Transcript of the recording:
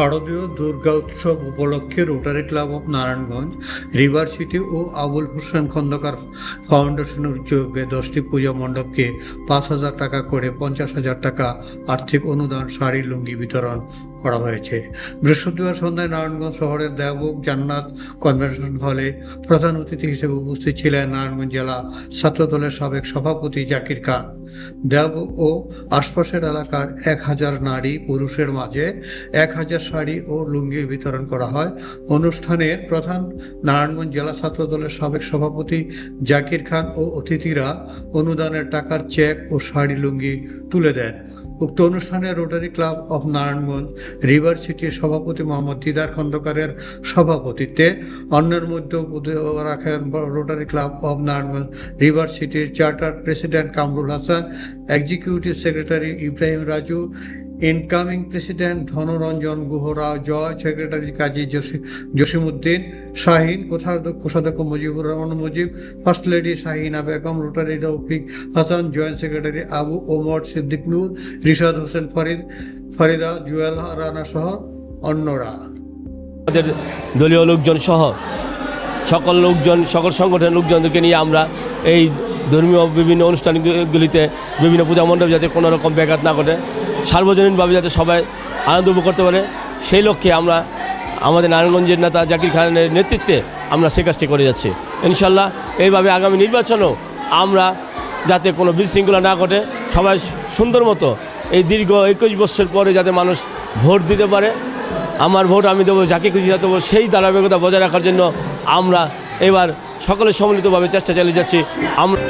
শারদীয় দুর্গা উৎসব উপলক্ষে Rotary club of Narayanganj, river city ও আবুল হোসেন খন্দকার ফাউন্ডেশনের উদ্যোগে দশটি পূজা মণ্ডপকে পাঁচ হাজার টাকা করে পঞ্চাশ হাজার টাকা আর্থিক অনুদান, শাড়ি, লুঙ্গি বিতরণ করা হয়েছে। বৃহস্পতিবার সন্ধ্যায় নারায়ণগঞ্জ শহরের দেবক জান্নাত কনভেনশন হলে প্রধান অতিথি হিসেবে উপস্থিত ছিলেন নারায়ণগঞ্জ জেলা ছাত্রদলের সাবেক সভাপতি জাকির খান। দেব ও আশপাশের এলাকার এক হাজার নারী পুরুষের মাঝে এক হাজার শাড়ি ও লুঙ্গির বিতরণ করা হয়। অনুষ্ঠানের প্রধান নারায়ণগঞ্জ জেলা ছাত্র দলের সাবেক সভাপতি জাকির খান ও অতিথিরা অনুদানের টাকার চেক ও শাড়ি, লুঙ্গি তুলে দেন। উক্ত অনুষ্ঠানে Rotary club of Narayanganj river সিটির সভাপতি মোহাম্মদ দিদার খন্দকারের সভাপতিত্বে অন্যের মধ্যে রাখেন Rotary club of Narayanganj river সিটির charter president Kamrul Hasan executive secretary Ibrahim Raju incoming president Dhanranjan গুহরা জয় সেক্রেটারি কাজী জসি- জসিমউদ্দিন শাহিন কোষাধ্যক্ষ Mujibur Rahman Mujib first lady Shahina Begum Rotary Roufiq Hasan joint secretary Abu Omar Siddique Noor Rishad Hossain Farid Farida Jewel Rana সহ অন্যরা আমাদের দলীয় লোকজন সহ সকল লোকজন, সকল সংগঠনের লোকজনদেরকে নিয়ে আমরা এই ধর্মীয় বিভিন্ন অনুষ্ঠানগুলিতে বিভিন্ন পূজা মণ্ডপ যাতে কোনো রকম ব্যাঘাত না ঘটে সার্বজনীনভাবে যাতে সবাই আনন্দ উপভোগ করতে পারে, সেই লক্ষ্যে আমরা আমাদের নারায়ণগঞ্জের নেতা জাকির খানের নেতৃত্বে আমরা সে কাজটি করে যাচ্ছি। ইনশাল্লাহ এইভাবে আগামী নির্বাচনেও আমরা যাতে কোনো বিশৃঙ্খলা না ঘটে, সবাই সুন্দর মতো এই দীর্ঘ একুশ বছর পরে যাতে মানুষ ভোট দিতে পারে, আমার ভোট আমি দেবো, যাকে খুশি যা দেবো, সেই ধারাবাহিকতা বজায় রাখার জন্য আমরা এবার সকলে সম্মিলিতভাবে চেষ্টা চালিয়ে যাচ্ছি। আমরা